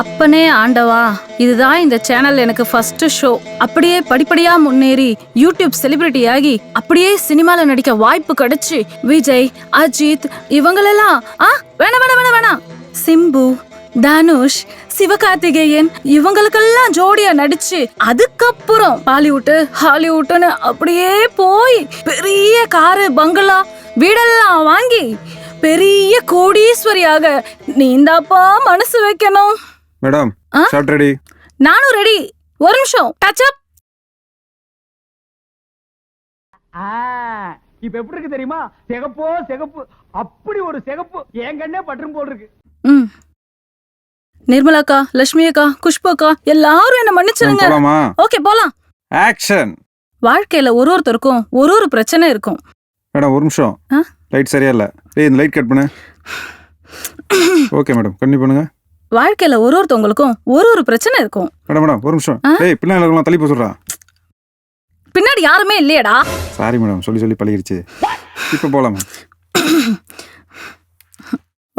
அப்பனே ஆண்டவா இதுதான் இந்த சேனல் எனக்கு ஃபர்ஸ்ட் ஷோ அப்படியே படிப்படியா முன்னேறி யூடியூப் செலிபிரிட்டி ஆகி அப்படியே சினிமால நடிக்க வாய்ப்பு கிடைச்சு. விஜய் அஜித் இவங்களெல்லாம் ஆ வேணாம் வேணா வேணா வேணாம். சிம்பு தனுஷ் சிவகார்த்திகேயன் இவங்களுக்கெல்லாம் ஜோடியா நடிச்சு அதுக்கப்புறம் பாலிவுட் ஹாலிவுட்னு அப்படியே போய் பெரிய காரு பங்களா வீடெல்லாம் வாங்கி பெரிய கோடீஸ்வரியாக நீந்தாப்பா மனசு வைக்கணும். மேடம் ஆ? ஷர்ட் ரெடி நானும் ரெடி ஒரு நிமிஷம். டச் அப் ஆ, இப்ப எப்படி இருக்கு தெரியுமா? சிகப்போ சிகப்பு. அப்படி ஒரு சிகப்பு என் கண்ணே பற்றும் போல் இருக்கு. ம். நிர்மலாக்கா லட்சுமி அக்கா குஷ்பு அக்கா எல்லாரும் என்ன மன்னிச்சிருங்க. போலாமா? ஓகே போலாம். ஆக்ஷன் வாழ்க்கையில ஒரு ஒருத்தருக்கும் ஒரு ஒரு பிரச்சனை இருக்கும். மேடம் ஒரு நிமிஷம். ஆ? லைட் சரியா இல்ல. டேய் இந்த லைட் கட் பண்ணு. Okay madam. கண்டிப்பா பண்ணுங்க. வாழ்க்கையில ஒரு ஒருத்தவங்களுக்கும் ஒரு ஒரு பிரச்சனை இருக்கும். மேடம் மேடம் ஒரு நிமிஷம்? டேய் பின்னாடி இருக்கலாம் தள்ளி போக பின்னாடி யாருமே இல்லையடா. சாரி மேடம் சொல்லி சொல்லி பழகிருச்சு. இப்போ போலாமா?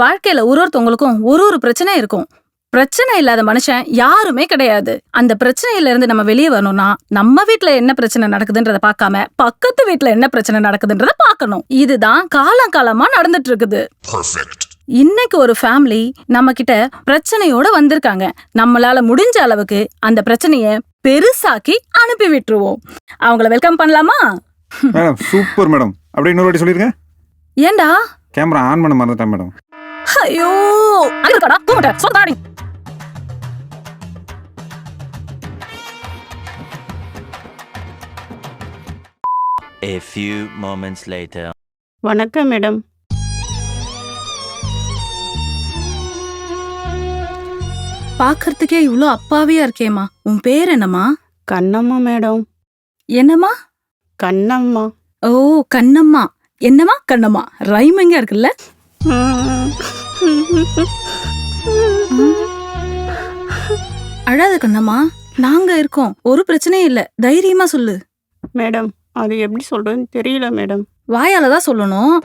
வாழ்க்கையில ஒரு ஒருத்தவங்களுக்கும் ஒரு ஒரு பிரச்சனை இருக்கும். பிரச்சனை இல்லாத மனுஷன் யாருமே கிடையாது. அந்த பிரச்சனையில இருந்து நம்ம வெளியே வரணும்னா நம்ம வீட்ல என்ன பிரச்சனை நடக்குதுன்றத பார்க்காம பக்கத்து வீட்ல என்ன பிரச்சனை நடக்குதுன்றத பார்க்கணும். இதுதான் காலம் காலமா நடந்துட்டு இருக்குது. இன்னைக்கு ஒரு ஃபேமிலி நம்ம கிட்ட பிரச்சனையோட வந்திருக்காங்க. நம்மளால முடிஞ்ச அளவுக்கு அந்த பிரச்சனைய பெருசாக்கி அனுப்பி விட்டுருவோம். அவங்கள வெல்கம் பண்ணலாமா? Madam super madam. அப்படியே இன்னொரு வாட்டி சொல்லிருங்க. ஏண்டா? கேமரா ஆன் பண்ண மறந்துட்டேன் மேடம். ஐயோ! அங்க இருக்காடா தூங்கட்ட சொல்லாடி A few moments later. வணக்கம் மேடம். பாக்கறதுக்கே இவ்ளோ அப்பாவியா இருக்கேம்மா. உன் பேர் என்னம்மா? கண்ணம்மா மேடம். என்னம்மா? கண்ணம்மா. ஓ கண்ணம்மா. என்னம்மா? கண்ணம்மா. ரைமிங்கா இருக்குல்ல? அழாத கண்ணம்மா. நாங்க இருக்கோம். ஒரு பிரச்சனையும் இல்ல. தைரியமா சொல்லு. மேடம் அது எப்படி சொல்றதுன்னு தெரியல மேடம். வாயால தான் சொல்லணும்.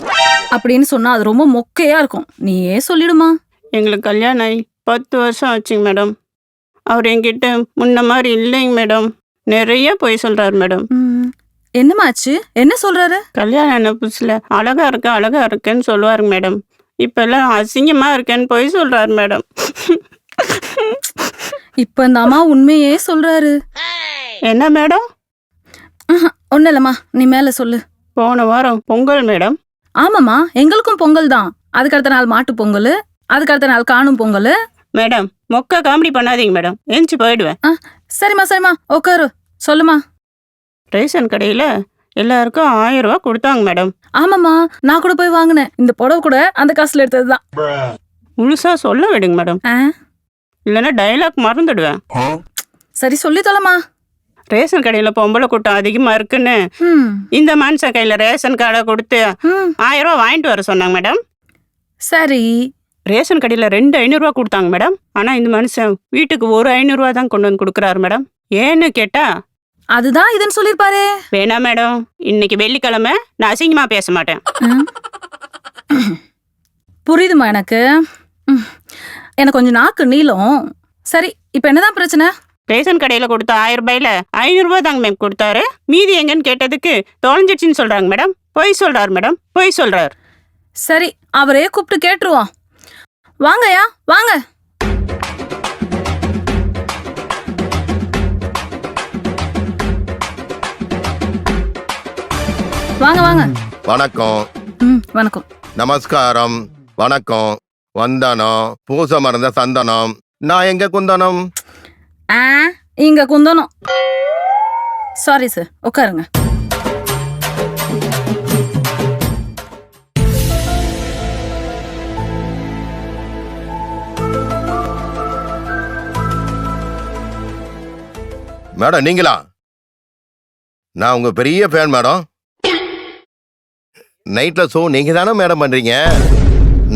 அப்படின்னு சொன்னா அது ரொம்ப மொக்கையா இருக்கும். நீயே சொல்லிடுமா. எங்களுக்கு கல்யாணம் ஆகி பத்து வருஷம் ஆச்சுங்க மேடம். அவர் என்கிட்ட முன்ன மாதிரி இல்லைங்க மேடம். நிறைய பொய் சொல்றாரு மேடம். ம், என்னம்மாச்சு என்ன சொல்றாரு? கல்யாணம் ஆன புதுசுல? அழகா இருக்க அழகா இருக்கேன்னு சொல்லுவாருங்க மேடம். இப்பெல்லாம் அசிங்கமா இருக்கேன்னு பொய் சொல்றாரு மேடம். இப்ப இந்த அம்மா உண்மையே சொல்றாரு. என்ன மேடம்? ஒன்னும் இல்லம்மா. நீ மேல சொல்லு. போன வாரம் பொங்கல் மேடம். ஆமாம்மா. எங்களுக்கும் பொங்கல் தான். அதுக்கு அடுத்த நாள் மாட்டு பொங்கல். அதுக்கு அடுத்த நாள் காணும் பொங்கல். மேடம் மொக்க காமெடி பண்ணாதீங்க மேடம். ஏஞ்சி போயிடுவேன். சரிம்மா சரிம்மா. உட்காரு சொல்லுமா ரேஷன் கடையில் எல்லாருக்கும் ஆயிரம் ரூபாய் கொடுத்தாங்க மேடம். ஆமாம்மா நான் கூட போய் வாங்கினேன். இந்த புடவை கூட அந்த காசுல எடுத்ததுதான். முழுசா சொல்ல விடுங்க மேடம். ஆ? இல்லைன்னா டைலாக் மறந்துடுவேன். சரி சொல்லி தொலைமா ரேஷன் கடையில் பொம்பளை கூட்டம் அதிகமாக இருக்குன்னு ம். இந்த மனுஷன் கையில் ரேஷன் கார்டை கொடுத்து ம். ஆயிரம் ரூபாய் வாங்கிட்டு வர சொன்னாங்க மேடம். சரி. ரேஷன் கடையில் ரெண்டு ஐநூறுரூவா கொடுத்தாங்க மேடம். ஆனால் இந்த மனுஷன் வீட்டுக்கு ஒரு ஐநூறுரூவா தான் கொண்டு வந்து கொடுக்குறாரு மேடம். ஏன்னு கேட்டா அதுதான் இதுன்னு சொல்லிருப்பாரே. வேணாம் மேடம். இன்னைக்கு வெள்ளிக்கிழமை நான் அசிங்கமாக பேச மாட்டேன். புரியுதுமா எனக்கு. எனக்கு கொஞ்சம் நாக்கு நீளம். சரி இப்போ என்னதான் பிரச்சனை? ரேஷன் கடையில் கொடுத்த ஆயிரம் ரூபாயில ஐநூறுரூவா தாங்க மேம் கொடுத்தாரு. மீதி எங்கன்னு கேட்டதுக்கு தொலைஞ்சிடுச்சின்னு சொல்கிறாங்க மேடம். பொய் சொல்கிறாரு மேடம். பொய் சொல்கிறார் சரி அவரே கூப்பிட்டு கேட்டுருவோம் வாங்கய்யா வாங்க. வாங்க வாங்க. வணக்கம். ம் வணக்கம். நமஸ்காரம். வணக்கம். வந்தனம். பூச மறந்த சந்தனம். நான் எங்க குந்தனம்? ஆ இங்க குந்தணும் சாரி சார் உட்காருங்க. மேடம் நீங்களா? நான் உங்க பெரிய ஃபேன் மேடம். நைட்ல ஷோ நீங்க தானே மேடம் பண்றீங்க?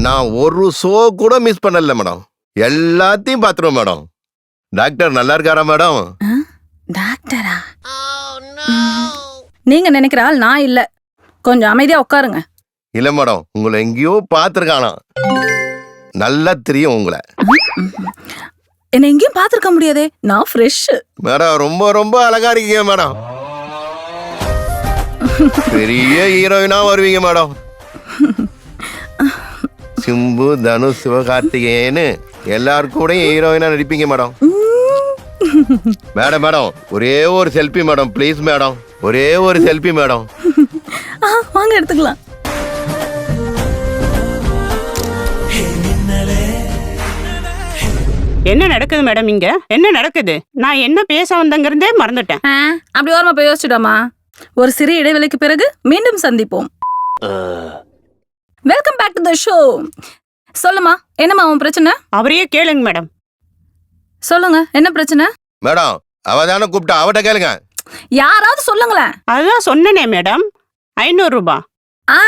நான் ஒரு ஷோ கூட மிஸ் பண்ணல மேடம். எல்லாத்தையும் பார்த்துருவேன் மேடம். டாக்டர் நல்லா இருக்காரா மேடம்? டாக்டரா. நீங்க நினைக்கிற ஆள் நான் இல்ல. கொஞ்சம் அமைதியா உட்காருங்க. இல்ல மேடம். உங்களை எங்கேயோ பார்த்துருக்கானா. நல்லா தெரியும் உங்களை. என்ன எங்கேயும் பார்த்திருக்க முடியாதே. நான் ஃப்ரெஷ் மேடம் ரொம்ப ரொம்ப அழகா இருக்கீங்க மேடம். பெரிய ஹீரோயினா வருவீங்க மேடம். சிம்பு தனுஷ் சிவகார்த்திகேயன்னு எல்லார் கூடயும் ஹீரோயினா நடிப்பீங்க மேடம். மேடம் மேடம் ஒரே ஒரு செல்ஃபி மேடம். Please madam. ஒரே ஒரு செல்ஃபி மேடம். வாங்க எடுத்துக்கலாம். என்ன நடக்குது மேடம் இங்க? என்ன நடக்குது? நான் என்ன பேச வந்தங்கிறதே மறந்துட்டேன். அப்படி ஓரமா போய் யோசிச்சுடாமா? ஒரு சிறிய இடைவெளிக்கு பிறகு மீண்டும் சந்திப்போம். Welcome back to the show சொல்லுமா என்னம்மா உன் பிரச்சனை? அவரையே கேளுங்க மேடம். சொல்லுங்க என்ன பிரச்சனை? மேடம் அவ தானே கூப்பிட்டா அவட்ட கேளுங்க. யாராவது சொல்லுங்களேன். அதுதான் சொன்னனே மேடம். ஐநூறு ரூபாய் ஆ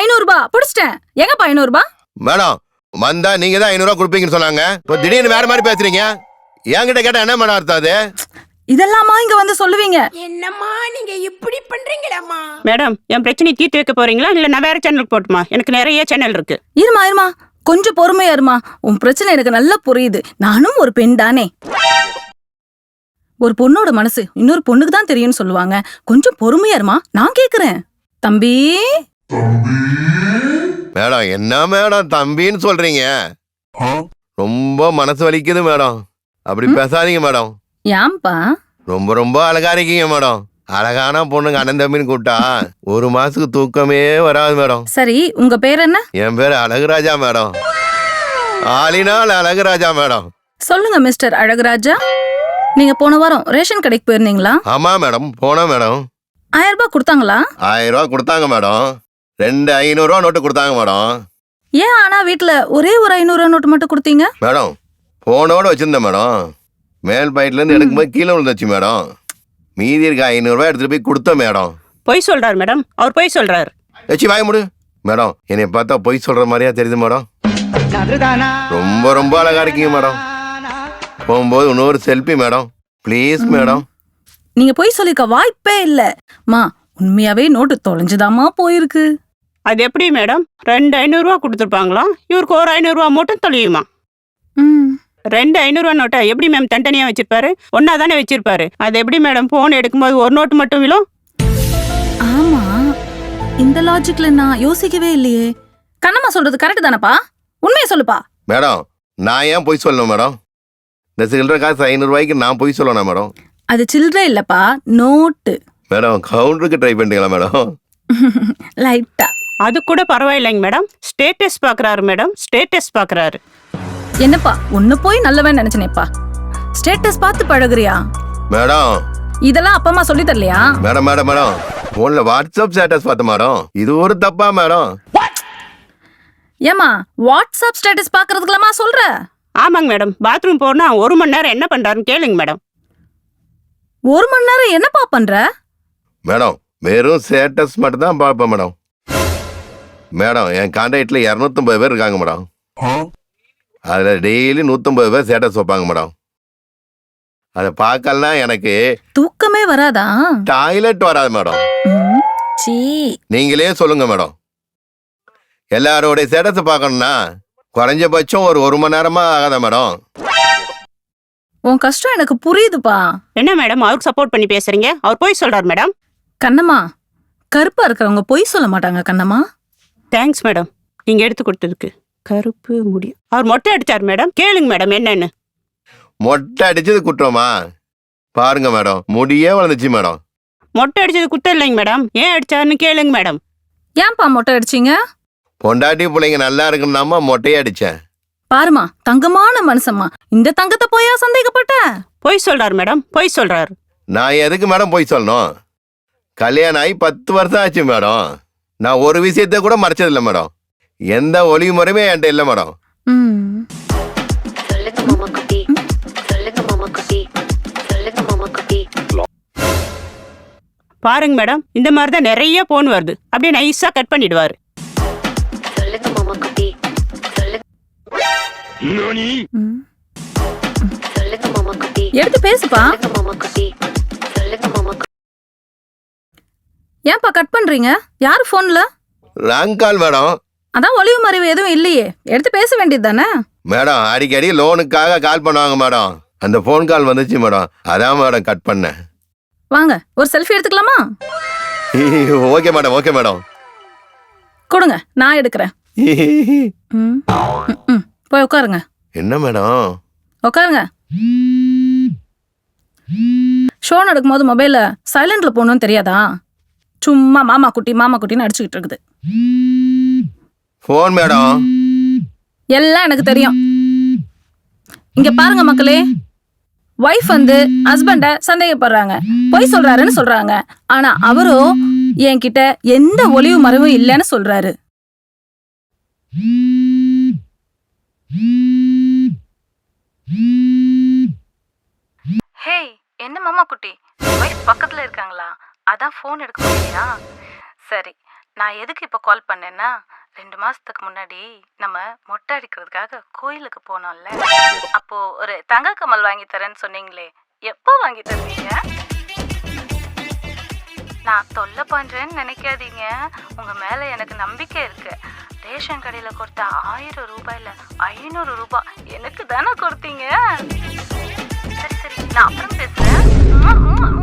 ஐநூறு ரூபாய் பிடிச்சிட்டேன். எங்கப்பா ஐநூறு ரூபாய் மேடம் வந்தா நீங்க தான் ஐநூறுவா கொடுப்பீங்கன்னு சொன்னாங்க. இப்போ திடீர்னு வேற மாதிரி பேசுறீங்க. என்கிட்ட கேட்டா என்ன மேடம் அர்த்தம் அது? இதெல்லாமா இங்க வந்து சொல்லுவீங்க? என்னம்மா நீங்க இப்படி பண்றீங்களம்மா? மேடம் என் பிரச்சனை தீர்த்து வைக்க போறீங்களா? இல்ல நான் வேற சேனல் போட்டுமா? எனக்கு நிறைய சேனல் இருக்கு. இருமா இருமா. கொஞ்சம் பொறுமையா இருமா. உன் பிரச்சனை எனக்கு நல்லா புரியுது. நானும் ஒரு பெண் தானே. ஒரு பொண்ணோட மனசு இன்னொரு பொண்ணுக்கு தான் தெரியும்னு சொல்லுவாங்க. கொஞ்சம் பொறுமையா இருமா. நான் கேக்குறேன். தம்பி. மேடம் என்ன மேடம் தம்பின்னு சொல்றீங்க? ரொம்ப மனசு வலிக்குது மேடம். அப்படி பேசாதீங்க மேடம். ஏன்பா? ரொம்ப ரொம்ப அழகா இருக்கீங்க மேடம். அழகான பொண்ணுங்க அண்ணன் தம்பின்னு கூப்பிட்டா ஒரு மாசத்துக்கு தூக்கமே வராது மேடம். சரி உங்க பேர் என்ன? என் பேர் அழகுராஜா மேடம். ஆளினால் அழகுராஜா மேடம். சொல்லுங்க மிஸ்டர் அழகுராஜா. நீங்க போன வாரம் ரேஷன் கடைக்கு போயிருந்தீங்களா? ஆமா மேடம் போனோம் மேடம். ஆயிரம் ரூபாய் கொடுத்தாங்களா? ஆயிரம் ரூபா கொடுத்தாங்க மேடம். ரெண்டு ஐநூறுரூவா நோட்டு கொடுத்தாங்க மேடம். ஏன் ஆனா வீட்ல ஒரே ஒரு ஐநூறு ரூபாய் நோட்டு மட்டும் கொடுத்தீங்க? மேடம் போனோட வச்சிருந்தேன் மேடம். மேல் பாயிட்ல இருந்து எடுக்கும்போது கீழே விழுந்துச்சு மேடம். மீதி இருக்க ஐநூறுரூவா எடுத்துட்டு போய் கொடுத்தேன் மேடம். பொய் சொல்றாரு மேடம். அவர் பொய் சொல்றாரு. வச்சு வாய முடு. மேடம் என்னை பார்த்தா பொய் சொல்ற மாதிரியா தெரியுது மேடம். ரொம்ப ரொம்ப அழகா இருக்கீங்க மேடம். போகும்போது இன்னொரு செல்ஃபி மேடம். Please madam. நீங்க போய் சொல்லிருக்க வாய்ப்பே இல்ல. மா உண்மையாவே நோட்டு தொலைஞ்சுதாம்மா போயிருக்கு? அது எப்படி மேடம்? ரெண்டு ஐநூறுரூவா கொடுத்துருப்பாங்களா? இவருக்கு ஒரு ஐநூறுரூவா மட்டும் தொலையுமா? ம். ரெண்டு ஐநூறுரூவா நோட்டை எப்படி மேம் தனித்தனியாக வச்சிருப்பாரு? ஒன்னா தானே வச்சிருப்பாரு. அது எப்படி மேடம்? ஃபோன் எடுக்கும்போது ஒரு நோட்டு மட்டும் விழும்? ஆமா. இந்த லாஜிக்ல நான் யோசிக்கவே இல்லையே. கண்ணம்மா சொல்றது கரெக்ட் தானப்பா? உண்மையை சொல்லுப்பா. மேடம் நான் ஏன் பொய் சொல்லணும் மேடம்? இந்த சில்லற காசு ஐநூறுரூவாய்க்கு நான் பொய் சொல்லணும் மேடம்? அது சில்லற இல்லப்பா நோட்டு. மேடம் கவுண்டருக்கு ட்ரை பண்ணிட்டீங்களா மேடம்? லைட்டா அது கூட பரவாயில்லைங்க மேடம். ஸ்டேட்டஸ் பார்க்குறாரு மேடம். ஸ்டேட்டஸ் பார்க்குறாரு. என்னப்பா உன்னை போய் நல்லவன் நினைச்சனேப்பா. ஸ்டேட்டஸ் பார்த்து பழகுறியா? மேடம். இதெல்லாம் அப்பா அம்மா சொல்லி தரலையா? Madam madam madam. ஃபோன்ல வாட்ஸ்அப் ஸ்டேட்டஸ் பார்த்தேன் மேடம் இது ஒரு தப்பா மேடம். ஏமா வாட்ஸ்அப் ஸ்டேட்டஸ் பாக்குறதுக்குலாமா சொல்ற? ஆமாங்க மேடம். பாத்ரூம் போனா ஒரு மணி நேரம் என்ன பண்றாருன்னு கேளுங்க மேடம். ஒரு மணி நேரம் என்னப்பா பண்ற? மேடம் வெறும் ஸ்டேட்டஸ் மட்டும் தான் பார்ப்பேன் மேடம். மேடம் என் கான்டாக்டில் இரநூத்தம்பது பேர் இருக்காங்க மேடம். அதில் டெய்லி நூற்றம்பது பேர் ஸ்டேட்டஸ் வைப்பாங்க மேடம். அதை பார்க்கலனா எனக்கு தூக்கமே வராதா? டாய்லெட் வராது மேடம். நீங்களே சொல்லுங்க மேடம். எல்லாரோடைய ஸ்டேட்டஸை பார்க்கணும்னா குறைஞ்சபட்சம் ஒரு ஒரு மணி நேரமா ஆகாத மேடம். உன் கஷ்டம் எனக்கு புரியுதுப்பா. என்ன மேடம் அவருக்கு சப்போர்ட் பண்ணி பேசுறீங்க? அவர் போய் சொல்றாரு மேடம். கண்ணம்மா கருப்பா இருக்கிறவங்க பொய் சொல்ல மாட்டாங்க கண்ணம்மா. தேங்க்ஸ் மேடம் நீங்க எடுத்து கொடுத்ததுக்கு. கருப்பு முடி அவர் மொட்டை அடிச்சார் மேடம் கேளுங்க மேடம் என்னன்னு. மொட்டை அடிச்சது குற்றமா? பாருங்க மேடம் முடியே வளர்ந்துச்சு மேடம் மொட்டை அடிச்சது குத்தம் இல்லைங்க மேடம் ஏன் அடிச்சாருன்னு கேளுங்க மேடம் ஏன்பா மொட்டை அடிச்சீங்க? பொண்டாட்டி பிள்ளைங்க நல்லா இருக்குன்னாமா மொட்டையே அடிச்சேன். பாருமா தங்கமான மனுஷம்மா. இந்த தங்கத்தை போயா சந்தேகப்பட்ட? பொய் சொல்றாரு மேடம் பொய் சொல்றாரு. நான் எதுக்கு மேடம் போய் சொல்லணும்? கல்யாணம் ஆகி பத்து வருஷம் ஆச்சு மேடம் நான் ஒரு விஷயத்த கூட மறைச்சதில்லை மேடம். எந்த ஒளிவு முறையுமே என்கிட்ட இல்லை மேடம். பாருங்க மேடம். இந்த மாதிரி தான் நிறைய போன் வருது. அப்படியே நைஸா கட் பண்ணிடுவாரு. சொல்லுங்க மாமா ஏன்பா கட் பண்றீங்க? யார் போன்ல ராங் கால் மேடம் அதான் ஒளிவு மறைவு எதுவும் இல்லையே. எடுத்து பேச வேண்டியது தானே மேடம் அடிக்கடி லோனுக்காக கால் பண்ணுவாங்க மேடம். அந்த ஃபோன் கால் வந்துச்சு மேடம். அதான் மேடம் கட் பண்ணேன். வாங்க ஒரு செல்ஃபி எடுத்துக்கலாமா? Okay madam okay madam. கொடுங்க நான் எடுக்கிறேன். ம், ம், ம். போய் உட்காருங்க. என்ன மேடம்? உட்காருங்க. ஷோ நடக்கும்போது மொபைல சைலண்ட்ல போகணும்னு தெரியாதா? சும்மா மாமா குட்டி மாமா குட்டின்னு அடிச்சுக்கிட்டு இருக்குது. Phone madam. எல்லாம் எனக்கு தெரியும். இங்க பாருங்க மக்களே. ஒய்ஃப் வந்து ஹஸ்பண்ட சந்தேகப்படுறாங்க. பொய் சொல்றாருன்னு சொல்றாங்க. ஆனா அவரோ என்கிட்ட எந்த ஒளிவு மறைவும் இல்லைன்னு சொல்றாரு. ஹே என்ன மாமா குட்டி? ஒய்ஃப் பக்கத்துல இருக்காங்களா? அதான் ஃபோன் எடுக்க முடியா சரி நான் எதுக்கு இப்போ கால் பண்ணேன்னா ரெண்டு மாதத்துக்கு முன்னாடி நம்ம மொட்டை அடிக்கிறதுக்காக கோயிலுக்கு போனோம்ல. அப்போது ஒரு தங்க கமல் வாங்கி தரேன்னு சொன்னீங்களே எப்போ வாங்கி தருவீங்க? நான் தொல்லை பண்ணுறேன்னு நினைக்காதீங்க. உங்கள் மேலே எனக்கு நம்பிக்கை இருக்கு. ரேஷன் கடையில் கொடுத்த ஆயிரம் ரூபாயில் ஐநூறு ரூபாய் எனக்கு தானே கொடுத்தீங்க? சரி சரி நான் அப்புறம் பேசுகிறேன்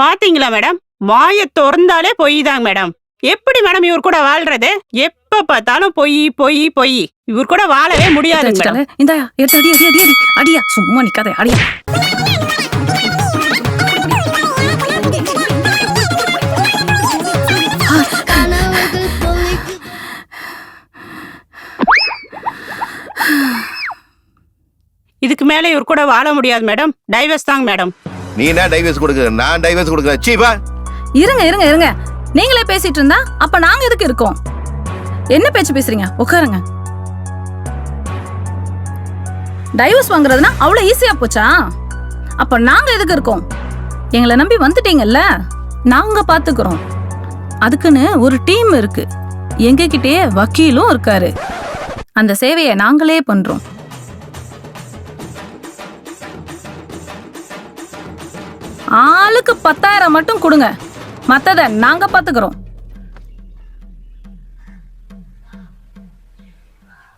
பாத்தீங்களா மேடம் வாயை திறந்தாலே பொய் தாங்க மேடம் எப்படி மேடம் இவர் கூட வாழ்றது? எப்ப பார்த்தாலும் பொய் பொய் பொய். இவர் கூட வாழவே முடியாது இந்த எடுத்து அடி அடி அடி அடி. அடியா சும்மா நிக்காத அடியா. இதுக்கு மேல இவர் கூட வாழ முடியாது மேடம் டைவர்ஸ் தாங்க மேடம் நீ என்ன டைவர்ஸ் கொடுக்க நான் டைவர்ஸ் கொடுக்குறேன் சீபா இருங்க இருங்க இருங்க. நீங்களே பேசிட்டு இருந்தா அப்ப நாங்க எதுக்கு இருக்கோம்? என்ன பேச்சு பேசுறீங்க? உட்காருங்க. டைவர்ஸ் வாங்குறதுனா அவ்வளோ ஈஸியா போச்சா? அப்ப நாங்க எதுக்கு இருக்கோம்? எங்களை நம்பி வந்துட்டீங்கல்ல? நாங்க பாத்துக்கிறோம். அதுக்குன்னு ஒரு டீம் இருக்கு. எங்ககிட்டயே வக்கீலும் இருக்காரு. அந்த சேவையை நாங்களே பண்றோம். ஆளுக்கு பத்தாயிரம் மட்டும் கொடுங்க. மத்தத நாங்க பாத்துக்கிறோம்.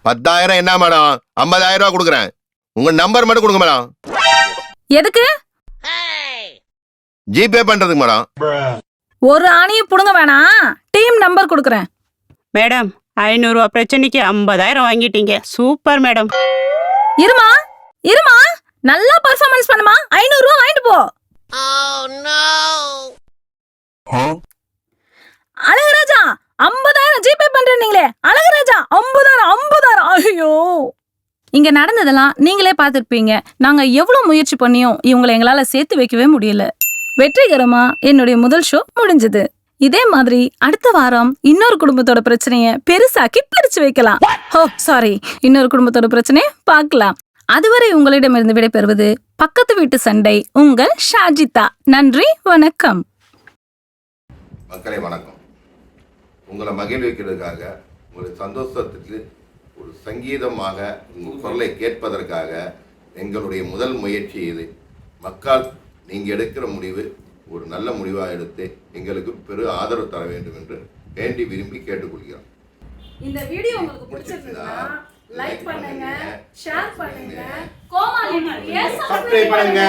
பத்தாயிரம் என்ன மேடம்? ஐம்பதாயிரம் ரூபா கொடுக்குறேன். உங்க நம்பர் மட்டும் கொடுங்க மேடம். எதுக்கு? ஜிபே பண்றதுக்கு மேடம். ஒரு ஆணியும் புடுங்க வேணாம் டீம் நம்பர் கொடுக்குறேன். மேடம் ஐநூறுரூவா பிரச்சனைக்கு ஐம்பதாயிரம் வாங்கிட்டீங்க. Super madam. இருமா? இருமா? நல்லா பர்ஃபார்மன்ஸ் பண்ணுமா? ஐநூறு ரூபா வாங்கிட்டு போ. அழகுராஜா ஐம்பதாயிரம் ஜிபே பண்றீங்களே அழகுராஜா ஐம்பதாயிரம் ஐம்பதாயிரம். ஐயோ. இங்க நடந்ததெல்லாம் நீங்களே பார்த்திருப்பீங்க. நாங்க எவ்வளவு முயற்சி பண்ணியும் இவங்களை எங்களால சேர்த்து வைக்கவே முடியல. வெற்றிகரமா என்னுடைய முதல் ஷோ முடிஞ்சது. இதே மாதிரி அடுத்த வாரம் இன்னொரு குடும்பத்தோட பிரச்சனைய பெருசாக்கி பிரிச்சு வைக்கலாம். ஓ சாரி இன்னொரு குடும்பத்தோட பிரச்சனைய பார்க்கலாம். அதுவரை உங்களிடமிருந்து விடைபெறுவது பக்கத்து வீட்டு சண்டை உங்கள் ஷாஜிதா. நன்றி வணக்கம். மக்களே வணக்கம். உங்களை மகிழ்விக்கிறதுக்காக ஒரு சந்தோஷத்துக்கு ஒரு சங்கீதமாக உங்கள் குரலை கேட்பதற்காக எங்களுடைய முதல் முயற்சி இது. மக்கள் நீங்கள் எடுக்கிற முடிவு ஒரு நல்ல முடிவாக எடுத்து எங்களுக்கு பெரு ஆதரவு தர வேண்டும் என்று வேண்டி விரும்பி கேட்டுக்கொள்கிறோம். இந்த வீடியோ உங்களுக்கு பிடிச்சிருந்தா லைக் பண்ணுங்க, ஷேர் பண்ணுங்க. கோமாளி சப்ஸ்கிரைப் பண்ணுங்க.